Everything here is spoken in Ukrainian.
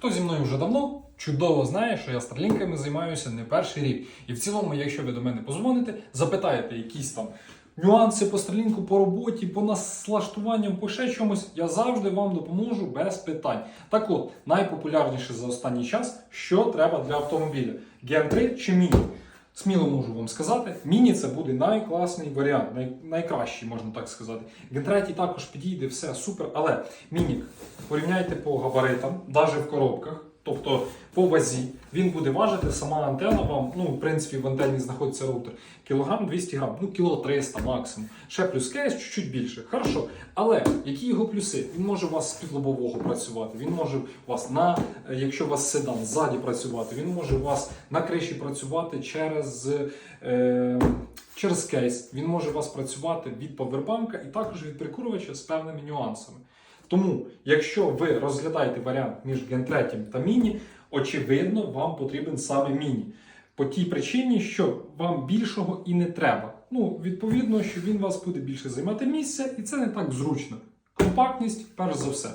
Хто зі мною вже давно, чудово знає, що я старлінками займаюся не перший рік. І в цілому, якщо ви до мене позвоните, запитаєте якісь там нюанси по старлінку, по роботі, по наслаштуванням, по ще чомусь, я завжди вам допоможу без питань. Так от, найпопулярніше за останній час, що треба для автомобіля: Ген 3 чи Міні? Сміло можу вам сказати, міні це буде найкласний варіант, най, найкращий, можна так сказати. Гентреті 3 також підійде, все супер, але міні порівняйте по габаритам, навіть в коробках, тобто по вазі, він буде важити сама антена вам, ну, в принципі, в антенні знаходиться роутер, кілограм 200 грам, ну, кіло 300 максимум. Ще плюс кейс чуть-чуть більше. Хорошо. Але які його плюси? Він може у вас з підлобового працювати, він може у вас на, якщо у вас седан, ззаді працювати, він може у вас на криші працювати через. Е, Через кейс він може у вас працювати від повербанка і також від прикурювача з певними нюансами. Тому, якщо ви розглядаєте варіант між Gen 3 та Міні, очевидно, вам потрібен саме Міні. По тій причині, що вам більшого і не треба. Ну, відповідно, що він вас буде більше займати місця, і це не так зручно. Компактність, перш за все.